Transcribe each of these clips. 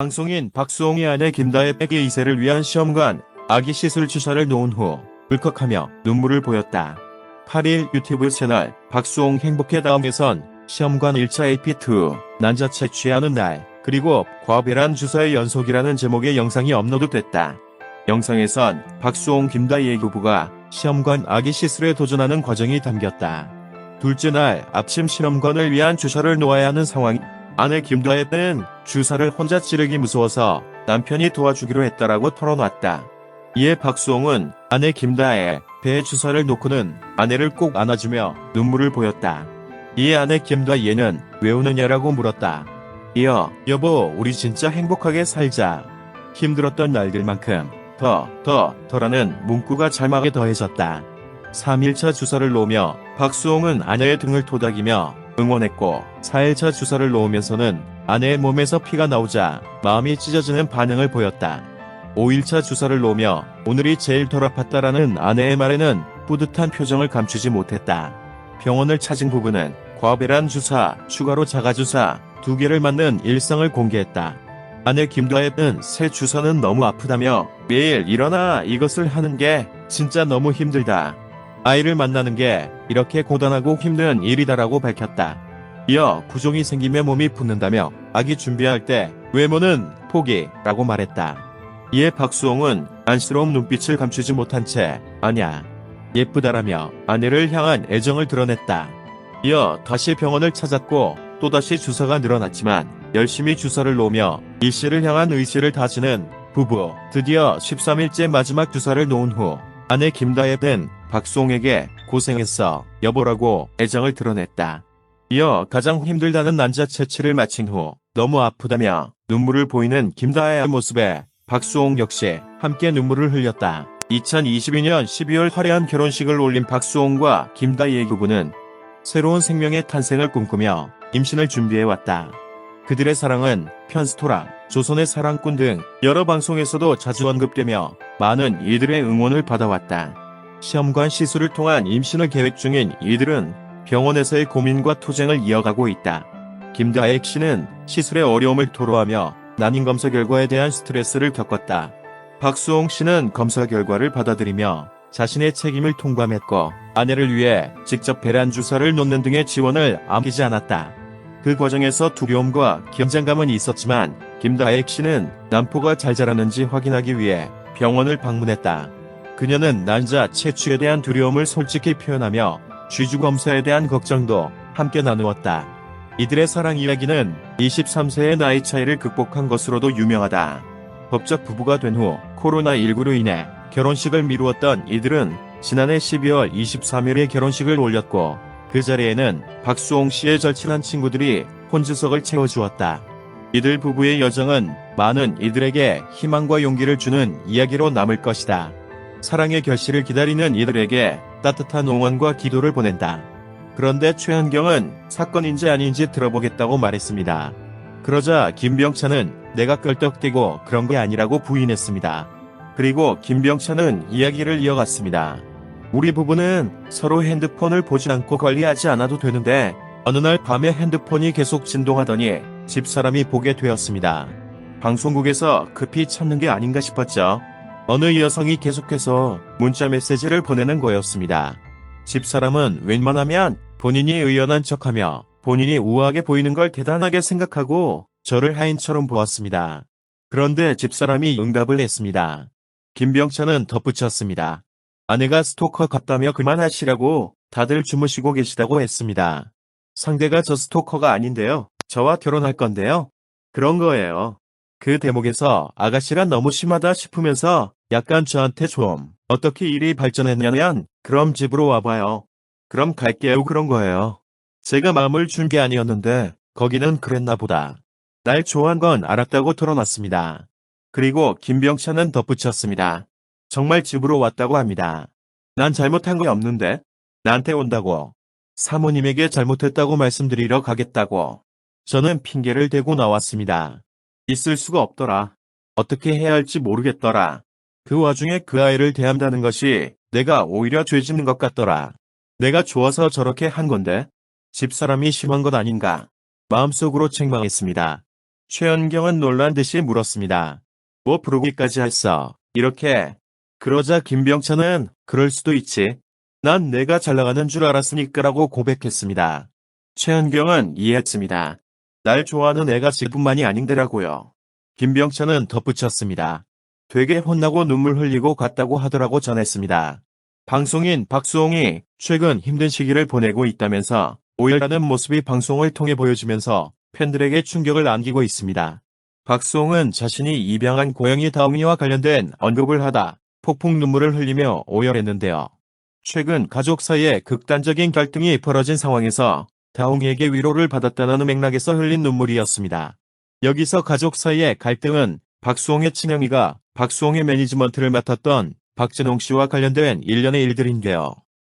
방송인 박수홍의 아내 김다혜 빼기 2세를 위한 시험관 아기 시술 주사를 놓은 후 울컥하며 눈물을 보였다. 8일 유튜브 채널 박수홍 행복해 다음에선 시험관 1차 AP2 난자체 취하는 날 그리고 과배란 주사의 연속이라는 제목의 영상이 업로드됐다. 영상에선 박수홍 김다희의 부부가 시험관 아기 시술에 도전하는 과정이 담겼다. 둘째 날 아침 실험관을 위한 주사를 놓아야 하는 상황. 아내 김다혜는 주사를 혼자 찌르기 무서워서 남편이 도와주기로 했다라고 털어놨다. 이에 박수홍은 아내 김다혜 배에 주사를 놓고는 아내를 꼭 안아주며 눈물을 보였다. 이에 아내 김다혜는 왜 우느냐라고 물었다. 이어 여보 우리 진짜 행복하게 살자. 힘들었던 날들만큼 더, 더, 더라는 문구가 잘막에 더해졌다. 3일차 주사를 놓으며 박수홍은 아내의 등을 토닥이며 응원했고 4일차 주사를 놓으면서는 아내의 몸에서 피가 나오자 마음이 찢어지는 반응을 보였다. 5일차 주사를 놓으며 오늘이 제일 덜 아팠다라는 아내의 말에는 뿌듯한 표정을 감추지 못했다. 병원을 찾은 부부는 과배란 주사, 추가로 자가주사 두 개를 맞는 일상을 공개했다. 아내 김다혜는 새 주사는 너무 아프다며 매일 일어나 이것을 하는 게 진짜 너무 힘들다. 아이를 만나는 게 이렇게 고단하고 힘든 일이다라고 밝혔다. 이어 부종이 생기며 몸이 붓는다며 아기 준비할 때 외모는 포기라고 말했다. 이에 박수홍은 안쓰러운 눈빛을 감추지 못한 채 아냐 예쁘다라며 아내를 향한 애정을 드러냈다. 이어 다시 병원을 찾았고 또다시 주사가 늘어났지만 열심히 주사를 놓으며 일시를 향한 의지를 다지는 부부. 드디어 13일째 마지막 주사를 놓은 후 아내 김다혜는 박수홍에게 고생했어 여보라고 애정을 드러냈다. 이어 가장 힘들다는 난자 채취를 마친 후 너무 아프다며 눈물을 보이는 김다혜의 모습에 박수홍 역시 함께 눈물을 흘렸다. 2022년 12월 화려한 결혼식을 올린 박수홍과 김다희의 부부는 새로운 생명의 탄생을 꿈꾸며 임신을 준비해왔다. 그들의 사랑은 편스토라, 조선의 사랑꾼 등 여러 방송에서도 자주 언급되며 많은 이들의 응원을 받아왔다. 시험관 시술을 통한 임신을 계획 중인 이들은 병원에서의 고민과 투쟁을 이어가고 있다. 김다혜 씨는 시술의 어려움을 토로하며 난임 검사 결과에 대한 스트레스를 겪었다. 박수홍 씨는 검사 결과를 받아들이며 자신의 책임을 통감했고 아내를 위해 직접 배란 주사를 놓는 등의 지원을 아끼지 않았다. 그 과정에서 두려움과 긴장감은 있었지만 김다혜 씨는 남포가 잘 자라는지 확인하기 위해 병원을 방문했다. 그녀는 난자 채취에 대한 두려움을 솔직히 표현하며 쥐주 검사에 대한 걱정도 함께 나누었다. 이들의 사랑 이야기는 23세의 나이 차이를 극복한 것으로도 유명하다. 법적 부부가 된 후 코로나19로 인해 결혼식을 미루었던 이들은 지난해 12월 23일에 결혼식을 올렸고 그 자리에는 박수홍 씨의 절친한 친구들이 혼주석을 채워주었다. 이들 부부의 여정은 많은 이들에게 희망과 용기를 주는 이야기로 남을 것이다. 사랑의 결실을 기다리는 이들에게 따뜻한 응원과 기도를 보낸다. 그런데 최현경은 사건인지 아닌지 들어보겠다고 말했습니다. 그러자 김병찬은 내가 껄떡대고 그런 게 아니라고 부인했습니다. 그리고 김병찬은 이야기를 이어갔습니다. 우리 부부는 서로 핸드폰을 보지 않고 관리하지 않아도 되는데 어느 날 밤에 핸드폰이 계속 진동하더니 집사람이 보게 되었습니다. 방송국에서 급히 찾는 게 아닌가 싶었죠. 어느 여성이 계속해서 문자 메시지를 보내는 거였습니다. 집사람은 웬만하면 본인이 의연한 척하며 본인이 우아하게 보이는 걸 대단하게 생각하고 저를 하인처럼 보았습니다. 그런데 집사람이 응답을 했습니다. 김병찬은 덧붙였습니다. 아내가 스토커 같다며 그만하시라고 다들 주무시고 계시다고 했습니다. 상대가 저 스토커가 아닌데요. 저와 결혼할 건데요. 그런 거예요. 그 대목에서 아가씨가 너무 심하다 싶으면서 약간 저한테 좀 어떻게 일이 발전했냐면 그럼 집으로 와봐요. 그럼 갈게요 그런 거예요. 제가 마음을 준 게 아니었는데 거기는 그랬나 보다. 날 좋아한 건 알았다고 털어놨습니다. 그리고 김병찬은 덧붙였습니다. 정말 집으로 왔다고 합니다. 난 잘못한 거 없는데 나한테 온다고 사모님에게 잘못했다고 말씀드리러 가겠다고 저는 핑계를 대고 나왔습니다. 있을 수가 없더라. 어떻게 해야 할지 모르겠더라. 그 와중에 그 아이를 대한다는 것이 내가 오히려 죄 짓는 것 같더라. 내가 좋아서 저렇게 한 건데 집사람이 심한 것 아닌가. 마음속으로 책망했습니다. 최연경은 놀란 듯이 물었습니다. 뭐 부르기까지 했어. 이렇게. 그러자 김병찬은 그럴 수도 있지. 난 내가 잘 나가는 줄 알았으니까라고 고백했습니다. 최연경은 이해했습니다. 날 좋아하는 애가 지뿐만이 아닌데라고요. 김병찬은 덧붙였습니다. 되게 혼나고 눈물 흘리고 갔다고 하더라고 전했습니다. 방송인 박수홍이 최근 힘든 시기를 보내고 있다면서 오열하는 모습이 방송을 통해 보여주면서 팬들에게 충격을 안기고 있습니다. 박수홍은 자신이 입양한 고양이 다웅이와 관련된 언급을 하다 폭풍 눈물을 흘리며 오열했는데요. 최근 가족 사이에 극단적인 갈등이 벌어진 상황에서 다웅이에게 위로를 받았다는 맥락에서 흘린 눈물이었습니다. 여기서 가족 사이의 갈등은 박수홍의 친형이가 박수홍의 매니지먼트를 맡았던 박진홍 씨와 관련된 일련의 일들인데요.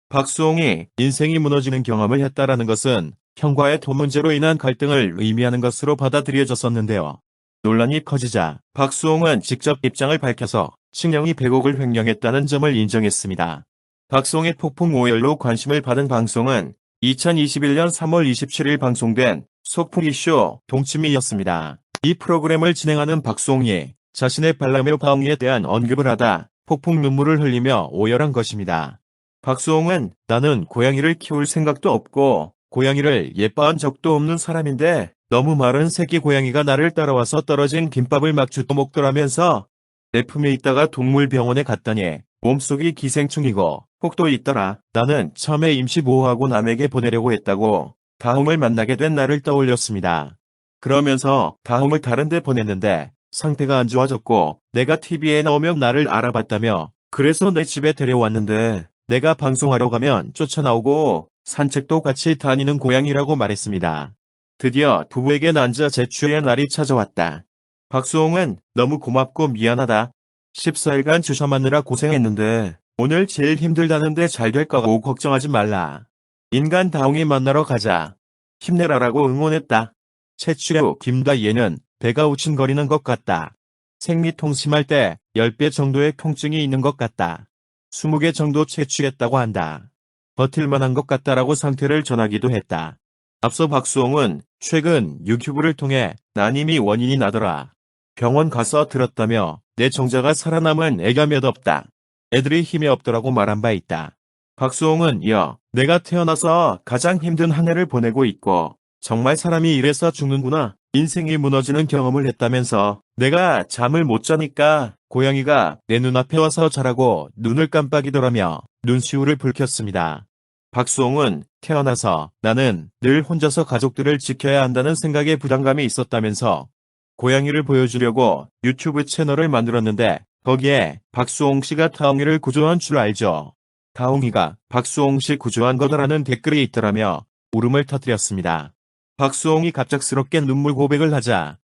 박수홍이 인생이 무너지는 경험을 했다라는 것은 형과의 돈 문제로 인한 갈등을 의미하는 것으로 받아들여졌었는데요. 논란이 커지자 박수홍은 직접 입장을 밝혀서 친형이 100억을 횡령했다는 점을 인정했습니다. 박수홍의 폭풍 오열로 관심을 받은 방송은 2021년 3월 27일 방송된 속풀이쇼 동치미였습니다. 이 프로그램을 진행하는 박수홍이 자신의 발라메오 바웅이에 대한 언급을 하다 폭풍 눈물을 흘리며 오열한 것입니다. 박수홍은 나는 고양이를 키울 생각도 없고 고양이를 예뻐한 적도 없는 사람인데 너무 마른 새끼 고양이가 나를 따라와서 떨어진 김밥을 막 주워 먹더라면서 내 품에 있다가 동물병원에 갔더니 몸속이 기생충이고 혹도 있더라. 나는 처음에 임시 보호하고 남에게 보내려고 했다고 다홍을 만나게 된 날을 떠올렸습니다. 그러면서 다홍을 다른 데 보냈는데 상태가 안 좋아졌고 내가 TV에 나오면 나를 알아봤다며 그래서 내 집에 데려왔는데 내가 방송하러 가면 쫓아나오고 산책도 같이 다니는 고양이라고 말했습니다. 드디어 부부에게 난자 제출의 날이 찾아왔다. 박수홍은 너무 고맙고 미안하다. 14일간 주사 맞느라 고생했는데 오늘 제일 힘들다는데 잘 될 거고 걱정하지 말라. 인간 다홍이 만나러 가자. 힘내라라고 응원했다. 채취의 후 김다예는 배가 우친거리는 것 같다. 생리통심할 때 10배 정도의 통증이 있는 것 같다. 20개 정도 채취했다고 한다. 버틸만한 것 같다라고 상태를 전하기도 했다. 앞서 박수홍은 최근 유튜브를 통해 난 이미 원인이 나더라. 병원 가서 들었다며 내 정자가 살아남은 애가 몇 없다. 애들이 힘이 없더라고 말한 바 있다. 박수홍은 이어 내가 태어나서 가장 힘든 한 해를 보내고 있고 정말 사람이 이래서 죽는구나. 인생이 무너지는 경험을 했다면서 내가 잠을 못 자니까 고양이가 내 눈앞에 와서 자라고 눈을 깜빡이더라며 눈시울을 붉혔습니다. 박수홍은 태어나서 나는 늘 혼자서 가족들을 지켜야 한다는 생각에 부담감이 있었다면서 고양이를 보여주려고 유튜브 채널을 만들었는데 거기에 박수홍 씨가 다홍이를 구조한 줄 알죠. 다홍이가 박수홍 씨 구조한 거다라는 댓글이 있더라며 울음을 터뜨렸습니다. 박수홍이 갑작스럽게 눈물 고백을 하자